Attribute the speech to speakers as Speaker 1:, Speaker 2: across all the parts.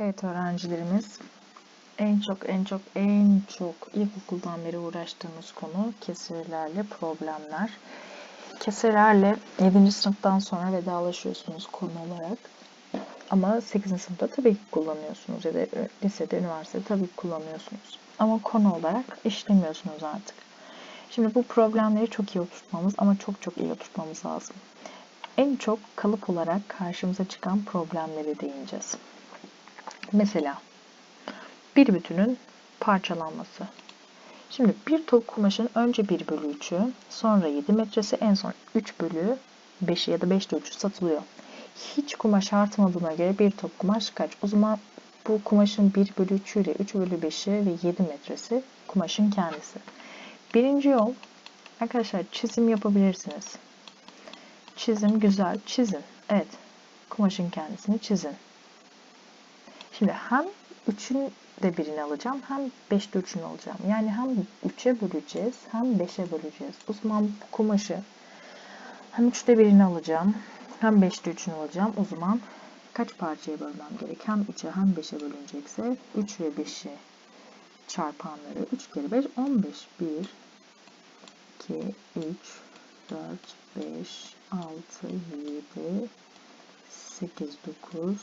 Speaker 1: Evet öğrencilerimiz en çok en çok en çok ilkokuldan beri uğraştığımız konu kesirlerle problemler. Kesirlerle 7. sınıftan sonra vedalaşıyorsunuz konu olarak. Ama 8. sınıfta tabii ki kullanıyorsunuz ya da lisede, üniversitede tabii ki kullanıyorsunuz. Ama konu olarak işlemiyorsunuz artık. Şimdi bu problemleri çok iyi oturtmamız ama çok çok iyi oturtmamız lazım. En çok kalıp olarak karşımıza çıkan problemleri değineceğiz. Mesela bir bütünün parçalanması. Şimdi bir top kumaşın önce 1 bölü 3'ü, sonra 7 metresi, en son 3 bölü 5'i ya da 5'te 3'ü satılıyor. Hiç kumaş artmadığına göre bir top kumaş kaç? O zaman bu kumaşın 1 bölü 3'ü ile 3 bölü 5'i ve 7 metresi kumaşın kendisi. Birinci yol arkadaşlar çizim yapabilirsiniz. Çizim güzel çizin. Evet kumaşın kendisini çizin. Şimdi hem 3'ün de birini alacağım hem 5'te 3'ünü alacağım. Yani hem 3'e böleceğiz hem 5'e böleceğiz. O zaman kumaşı hem 3'te birini alacağım hem 5'te 3'ünü alacağım. O zaman kaç parçaya bölmem gerek? Hem 3'e hem 5'e bölünecekse 3 ve 5'i çarpanları 3 kere 5 15 1 2 3 4 5 6 7 8 9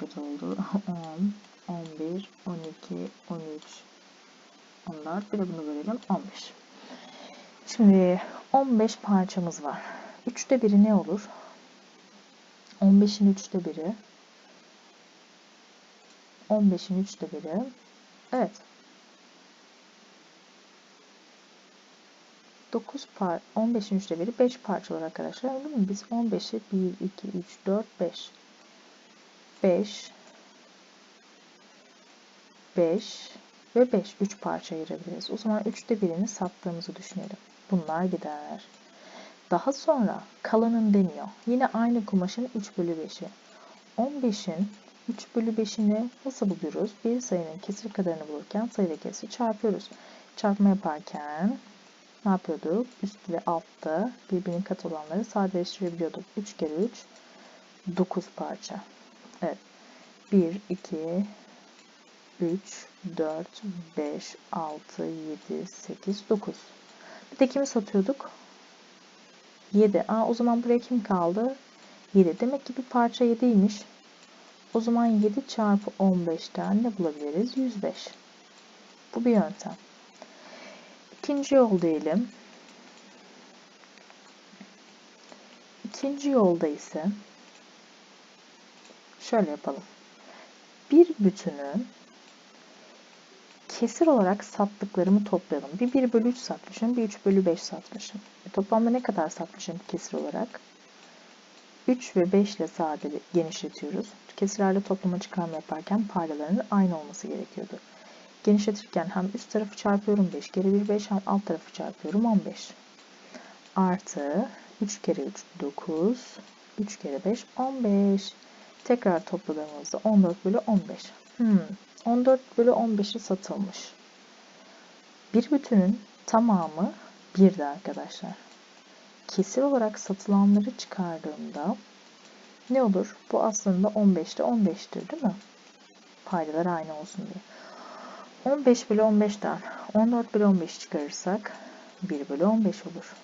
Speaker 1: kaç oldu? 10, 11, 12, 13, 14. Bir de bunu bölelim. 15. Şimdi 15 parçamız var. 3'te biri ne olur? 15'in 3'te biri. 15'in 3'te biri. Evet. 9 par 15'in 3'te biri 5 parça var arkadaşlar. Değil mi? Biz 15'i 1, 2, 3, 4, 5 5 5 ve 5 3 parça ayırabiliriz. O zaman 3'te birini sattığımızı düşünelim. Bunlar gider. Daha sonra kalanın deniyor. Yine aynı kumaşın 3 bölü 5'i. 15'in 3 bölü 5'ini nasıl buluruz? Bir sayının kesir kadarını bulurken sayıda kesir çarpıyoruz. Çarpma yaparken ne yapıyorduk? Üst ve altta birbirinin kat olanları sadeleştirebiliyorduk. 3 kere 3 9 parça. Evet. 1, 2, 3, 4, 5, 6, 7, 8, 9. Bir de kimi satıyorduk? 7. Aa, o zaman buraya kim kaldı? 7. Demek ki bir parça 7'ymiş. O zaman 7 çarpı 15'ten ne bulabiliriz? 105. Bu bir yöntem. İkinci yol diyelim. İkinci yolda ise Şöyle yapalım. Bir bütünü kesir olarak sattıklarımı toplayalım. Bir 1 bölü 3 satmışım, bir 3 bölü 5 satmışım. E, toplamda ne kadar satmışım kesir olarak? 3 ve 5 ile sadece genişletiyoruz. Kesirlerle toplama çıkarma yaparken paydalarının aynı olması gerekiyordu. Genişletirken hem üst tarafı çarpıyorum 5 kere 1 5 hem alt tarafı çarpıyorum 15. Artı 3 kere 3 9, 3 kere 5 15. Tekrar topladığımızda 14 bölü 15. Hmm, 14 bölü 15'i satılmış. Bir bütünün tamamı 1'di arkadaşlar. Kesir olarak satılanları çıkardığımda ne olur? Bu aslında 15'te 15'tir değil mi? Paydalar aynı olsun diye. 15 bölü 15'ten 14 bölü 15 çıkarırsak 1 bölü 15 olur.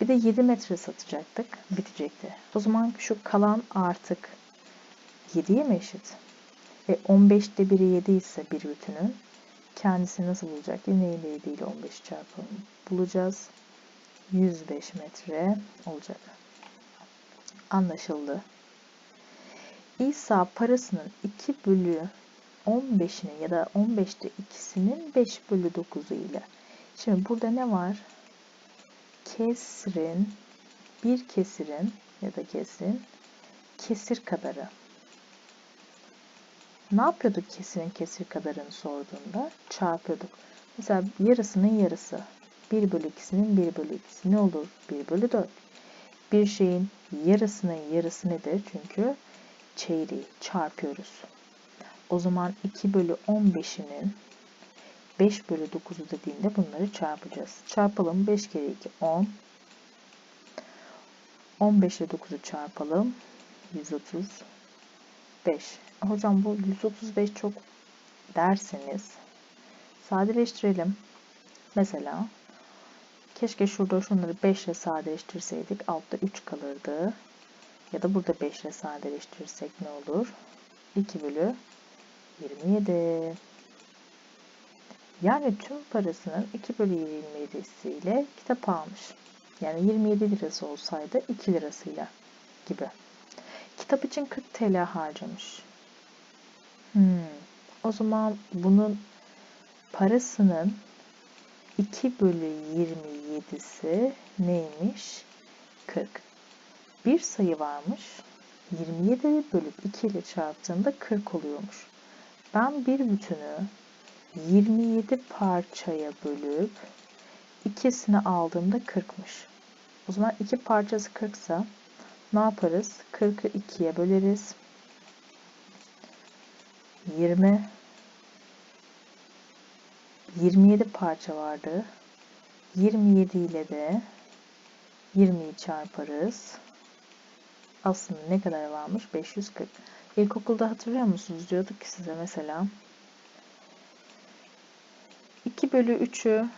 Speaker 1: Bir de 7 metre satacaktık. Bitecekti. O zaman şu kalan artık 7'ye mi eşit? E 15'te biri 7 ise bir bütünün kendisi nasıl bulacak? Yine ile 7 ile 15 çarpalım. Bulacağız. 105 metre olacak. Anlaşıldı. İsa parasının 2 bölü 15'inin ya da 15'te ikisinin 5 bölü 9'u ile. Şimdi burada ne var? kesrin bir kesirin ya da kesin kesir kadarı. Ne yapıyorduk kesirin kesir kadarını sorduğunda? Çarpıyorduk. Mesela yarısının yarısı. 1 bölü 2'sinin 1 bölü 2'si ne olur? 1 bölü 4. Bir şeyin yarısının yarısı nedir? Çünkü çeyreği çarpıyoruz. O zaman 2 bölü 15'inin 5 bölü 9 dediğinde bunları çarpacağız. Çarpalım 5 kere 2 10. 15 ile 9'u çarpalım. 135. Hocam bu 135 çok derseniz sadeleştirelim. Mesela keşke şurada şunları 5 ile sadeleştirseydik altta 3 kalırdı. Ya da burada 5 ile sadeleştirirsek ne olur? 2 bölü 27. Yani tüm parasının 2 bölü 27'si ile kitap almış. Yani 27 lirası olsaydı 2 lirasıyla gibi. Kitap için 40 TL harcamış. Hmm. O zaman bunun parasının 2 bölü 27'si neymiş? 40. Bir sayı varmış. 27 bölüp 2 ile çarptığında 40 oluyormuş. Ben bir bütünü 27 parçaya bölüp ikisini aldığımda 40'mış. O zaman iki parçası 40 ise ne yaparız? 40'ı 2'ye böleriz. 20 27 parça vardı. 27 ile de 20'yi çarparız. Aslında ne kadar varmış? 540. İlkokulda hatırlıyor musunuz? Diyorduk ki size mesela 2 bölü 3'ü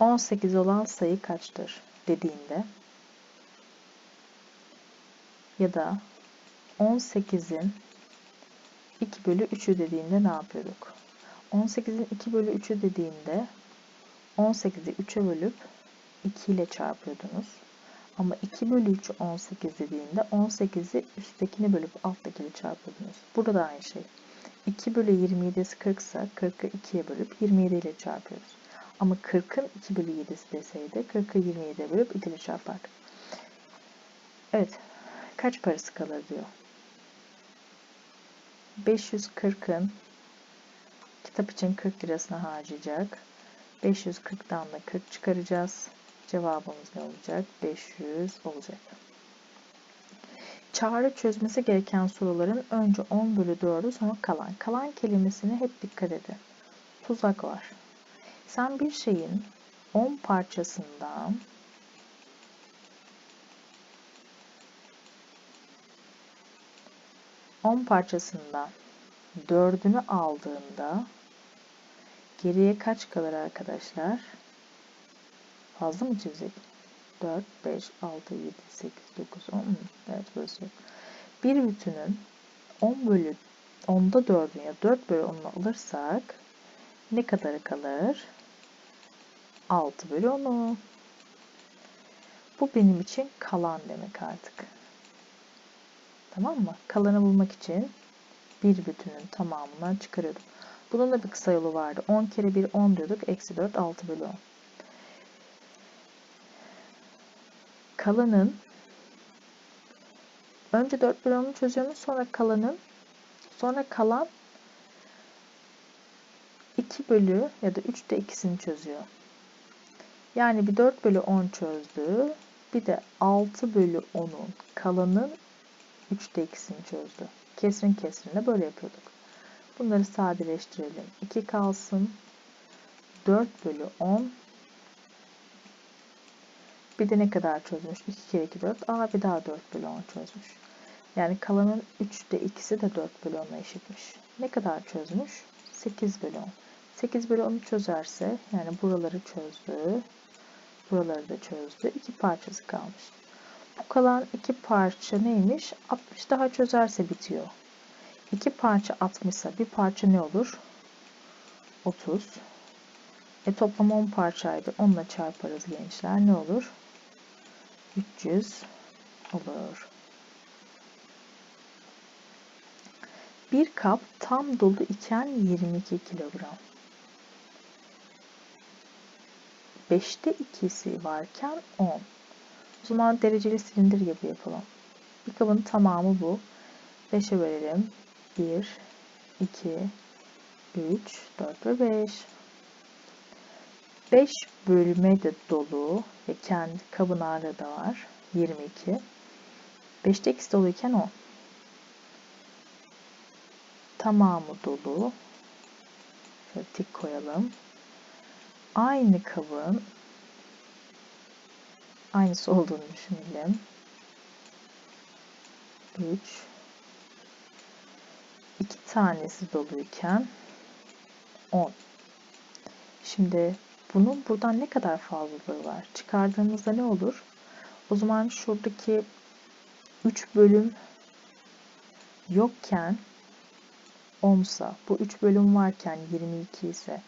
Speaker 1: 18 olan sayı kaçtır dediğinde ya da 18'in 2 bölü 3'ü dediğinde ne yapıyorduk? 18'in 2 bölü 3'ü dediğinde 18'i 3'e bölüp 2 ile çarpıyordunuz. Ama 2 bölü 3 18 dediğinde 18'i üsttekini bölüp alttakini çarpıyordunuz. Burada da aynı şey. 2 bölü 27'si 40 ise 40'ı 2'ye bölüp 27 ile çarpıyoruz. Ama 40'ın 2 bölü 7'si deseydi 40'ı 27'ye bölüp 2 ile çarpardık. Evet. Kaç parası kalır diyor. 540'ın kitap için 40 lirasını harcayacak. 540'dan da 40 çıkaracağız. Cevabımız ne olacak? 500 olacak. Çağrı çözmesi gereken soruların önce 10 bölü 4'ü sonra kalan. Kalan kelimesine hep dikkat edin. Tuzak var. Sen bir şeyin 10 parçasından on parçasından dördünü aldığında geriye kaç kalır arkadaşlar? Fazla mı çizdik? 4, 5, 6, 7, 8, 9, 10. Evet burası yok. Bir bütünün 10 bölü 10'da 4'ün ya 4 bölü 10'unu alırsak ne kadar kalır? 6 bölü 10'u. Bu benim için kalan demek artık. Tamam mı? Kalanı bulmak için bir bütünün tamamından çıkarıyordum. Bunun da bir kısa yolu vardı. 10 kere 1 10 diyorduk. Eksi 4 6 bölü 10. kalanın önce 4 bölü 10'u çözüyoruz sonra kalanın sonra kalan 2 bölü ya da 3'te ikisini çözüyor. Yani bir 4 bölü 10 çözdü. Bir de 6 bölü 10'un kalanın 3'te ikisini çözdü. Kesrin kesrine böyle yapıyorduk. Bunları sadeleştirelim. 2 kalsın. 4 bölü 10 bir de ne kadar çözmüş? 2 kere 2 4. A bir daha 4 bölü 10 çözmüş. Yani kalanın 3'te ikisi de 4 bölü 10'a eşitmiş. Ne kadar çözmüş? 8 bölü 10. 8 bölü 10'u çözerse yani buraları çözdü. Buraları da çözdü. 2 parçası kalmış. Bu kalan 2 parça neymiş? 60 daha çözerse bitiyor. 2 parça 60 ise bir parça ne olur? 30. E toplam 10 parçaydı. 10 ile çarparız gençler. Ne olur? 300 olur. Bir kap tam dolu iken 22 kilogram. 5'te ikisi varken 10. O zaman dereceli silindir gibi yapalım. Bir kabın tamamı bu. 5'e bölelim. 1, 2, 3, 4 ve 5. 5 bölme de dolu ve kendi kabın ağırlığı da var. 22. 5'te ikisi doluyken 10. Tamamı dolu. Şöyle tik koyalım. Aynı kabın aynısı olduğunu düşünelim. 3 2 tanesi doluyken 10. Şimdi bunun buradan ne kadar fazlalığı var? Çıkardığımızda ne olur? O zaman şuradaki 3 bölüm yokken 10 sa bu 3 bölüm varken 22 ise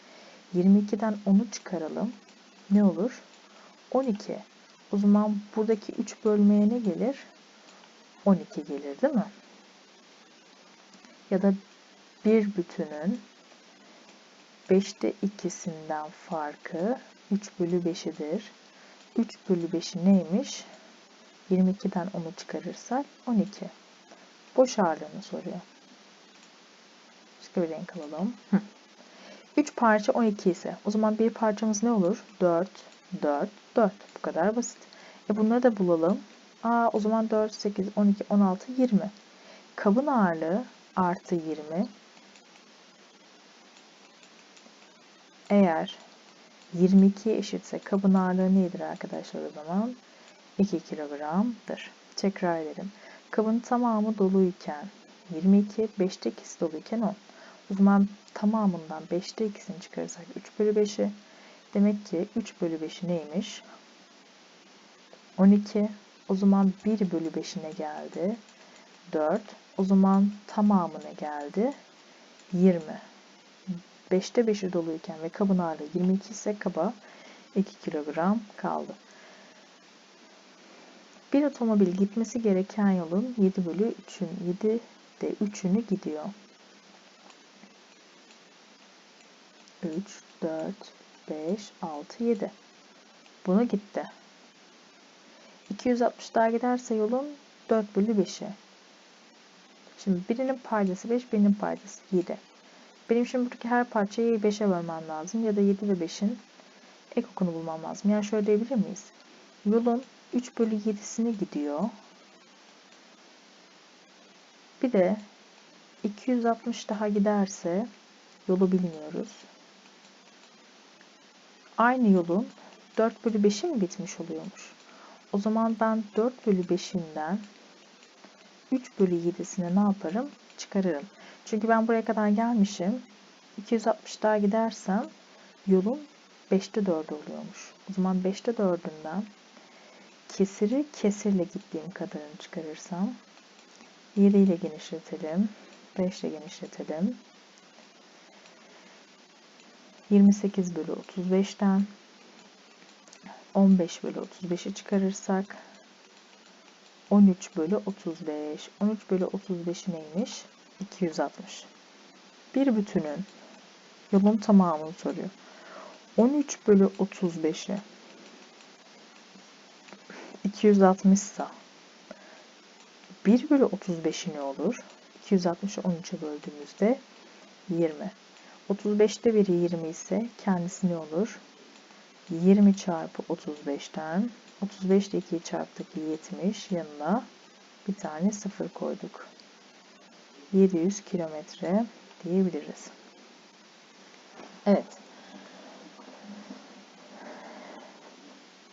Speaker 1: 22'den 10'u çıkaralım. Ne olur? 12. O zaman buradaki 3 bölmeye ne gelir? 12 gelir değil mi? Ya da bir bütünün 5'te 2'sinden farkı 3 bölü 5'idir. 3 bölü 5'i neymiş? 22'den 10'u çıkarırsak 12. Boş ağırlığını soruyor. Başka bir renk alalım. 3 parça 12 ise o zaman bir parçamız ne olur? 4, 4, 4. Bu kadar basit. E bunları da bulalım. Aa, o zaman 4, 8, 12, 16, 20. Kabın ağırlığı artı 20 Eğer 22 eşitse kabın ağırlığı nedir arkadaşlar o zaman? 2 kilogramdır. Tekrar edelim. Kabın tamamı doluyken 22, 5'te 2'si doluyken 10. O zaman tamamından 5'te 2'sini çıkarırsak 3 bölü 5'i. Demek ki 3 bölü 5'i neymiş? 12. O zaman 1 bölü 5'ine geldi. 4. O zaman tamamına geldi. 20. 5'te 5'i doluyken ve kabın ağırlığı 22 ise kaba 2 kilogram kaldı. Bir otomobil gitmesi gereken yolun 7 bölü 3'ün 7'de 3'ünü gidiyor. 3, 4, 5, 6, 7. Bunu gitti. 260 daha giderse yolun 4 bölü 5'i. Şimdi birinin paydası 5, birinin paydası 7. Benim şimdi buradaki her parçayı 5'e bölmem lazım ya da 7 ve 5'in ek okunu bulmam lazım. Yani şöyle diyebilir miyiz? Yolun 3 bölü 7'sini gidiyor. Bir de 260 daha giderse yolu bilmiyoruz. Aynı yolun 4 bölü 5'i mi bitmiş oluyormuş? O zaman ben 4 bölü 5'inden 3 bölü 7'sini ne yaparım? Çıkarırım. Çünkü ben buraya kadar gelmişim. 260 daha gidersem yolum 5'te 4 oluyormuş. O zaman 5'te 4'ünden kesiri kesirle gittiğim kadarını çıkarırsam 7 ile genişletelim. 5 ile genişletelim. 28 bölü 35'ten 15 bölü 35'i çıkarırsak 13 bölü 35. 13 bölü 35 neymiş? 260. Bir bütünün yolun tamamını soruyor. 13 bölü 35'i 260 ise 1 bölü 35'i ne olur? 260'ı 13'e böldüğümüzde 20. 35'te biri 20 ise kendisi ne olur? 20 çarpı 35'ten 35'te 2'yi çarptık 70 yanına bir tane 0 koyduk. 700 kilometre diyebiliriz. Evet.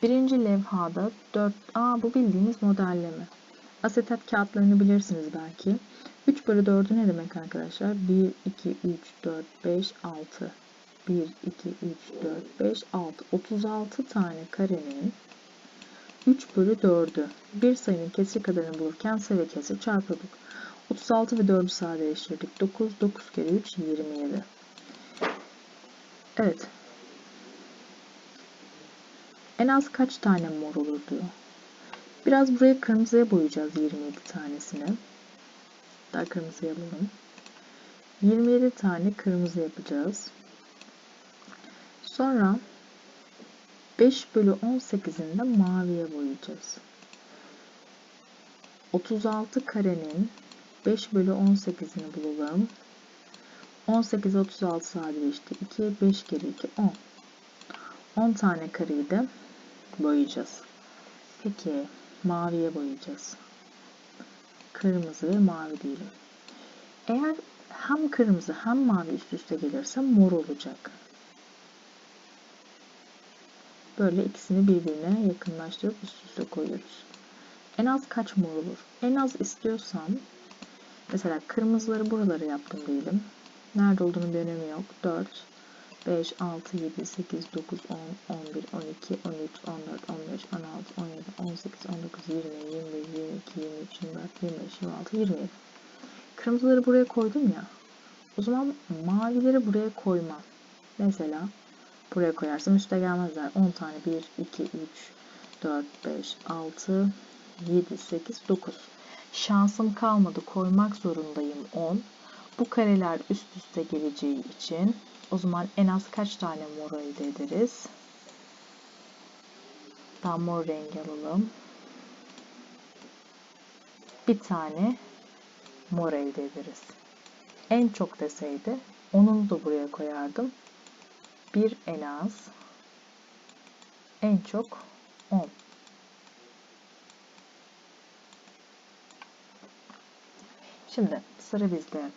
Speaker 1: Birinci levhada 4... A bu bildiğimiz modelleme. Asetat kağıtlarını bilirsiniz belki. 3 bölü 4'ü ne demek arkadaşlar? 1, 2, 3, 4, 5, 6. 1, 2, 3, 4, 5, 6. 36 tane karenin 3 bölü 4'ü bir sayının kesir kadarını bulurken sayı ve kesir çarpıyorduk. 36 ve 4'ü sadeleştirdik. 9, 9 kere 3, 27. Evet. En az kaç tane mor olur diyor. Biraz buraya kırmızıya boyayacağız 27 tanesini. Daha kırmızı yapalım. 27 tane kırmızı yapacağız. Sonra 5 bölü 18'ini de maviye boyayacağız. 36 karenin 5 bölü 18'ini bulalım. 18 36 sadeleşti. 2 5 kere 2 10. 10 tane kareyi de boyayacağız. Peki maviye boyayacağız. Kırmızı ve mavi diyelim. Eğer hem kırmızı hem mavi üst üste gelirse mor olacak. Böyle ikisini birbirine yakınlaştırıp üst üste koyuyoruz. En az kaç mor olur? En az istiyorsam Mesela kırmızıları buralara yaptım diyelim. Nerede olduğunu bir önemi yok. 4, 5, 6, 7, 8, 9, 10, 11, 12, 13, 14, 15, 16, 17, 18, 19, 20, 21, 22, 23, 24, 25, 26, 27. Kırmızıları buraya koydum ya. O zaman mavileri buraya koyma. Mesela buraya koyarsam üstte gelmezler. 10 tane 1, 2, 3, 4, 5, 6, 7, 8, 9. Şansım kalmadı koymak zorundayım 10. Bu kareler üst üste geleceği için o zaman en az kaç tane mor elde ederiz? Daha mor rengi alalım. Bir tane mor elde ederiz. En çok deseydi onun da buraya koyardım. Bir en az en çok 10. Şimdi sıra bizde.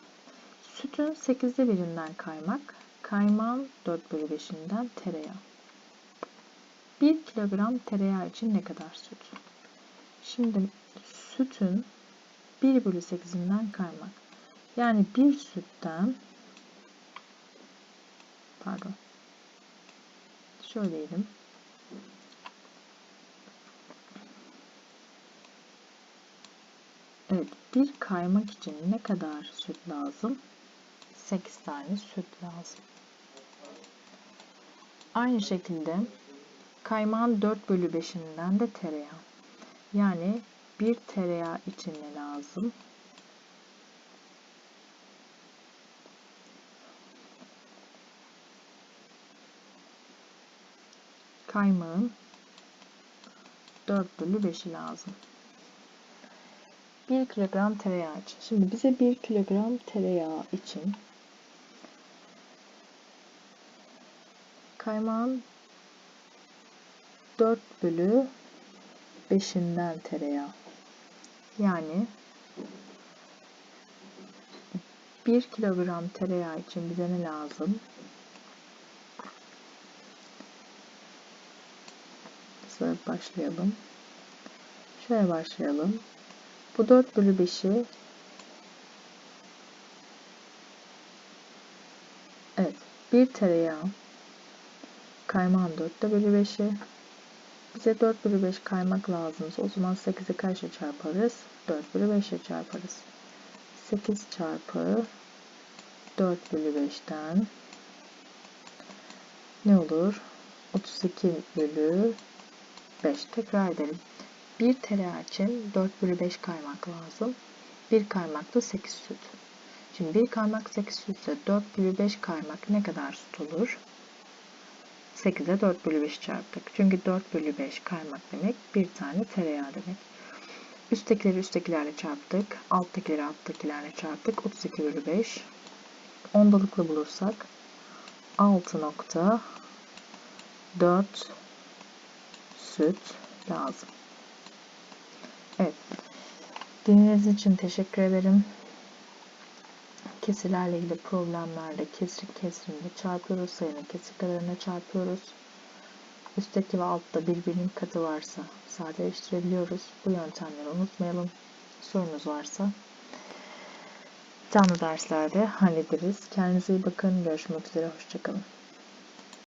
Speaker 1: Sütün 8'de birinden kaymak, kaymağın 4 bölü 5'inden tereyağı. 1 kilogram tereyağı için ne kadar süt? Şimdi sütün 1 bölü 8'inden kaymak. Yani bir sütten pardon şöyle Evet, bir kaymak için ne kadar süt lazım? 8 tane süt lazım. Aynı şekilde kaymağın 4 bölü 5'inden de tereyağı. Yani bir tereyağı için ne lazım? 4 kaymağın bölü 5'i lazım. 1 kilogram tereyağı için. Şimdi bize 1 kilogram tereyağı için kaymağın 4 bölü 5'inden tereyağı. Yani 1 kilogram tereyağı için bize ne lazım? Şöyle başlayalım. Şöyle başlayalım. Bu 4 bölü 5'i Evet. Bir tereyağı kaymağın 4'te bölü 5'i bize 4 bölü 5 kaymak lazımsa o zaman 8'i kaçla çarparız? 4 bölü 5 ile çarparız. 8 çarpı 4 bölü 5'ten ne olur? 32 bölü 5 tekrar edelim. 1 tereyağı için 4 bölü 5 kaymak lazım. 1 kaymak da 8 süt. Şimdi 1 kaymak 8 sütse 4 bölü 5 kaymak ne kadar süt olur? 8'e 4 bölü 5 çarptık. Çünkü 4 bölü 5 kaymak demek bir tane tereyağı demek. Üsttekileri üsttekilerle çarptık. Alttakileri alttakilerle çarptık. 32 bölü 5. Ondalıklı bulursak 6.4 süt lazım. Evet. Dinlediğiniz için teşekkür ederim. Kesirlerle ilgili problemlerde kesir kesirinde çarpıyoruz. sayını kesir çarpıyoruz. Üstteki ve altta birbirinin katı varsa sadeleştirebiliyoruz. Bu yöntemleri unutmayalım. Sorunuz varsa canlı derslerde hallederiz. Kendinize iyi bakın. Görüşmek üzere. Hoşçakalın.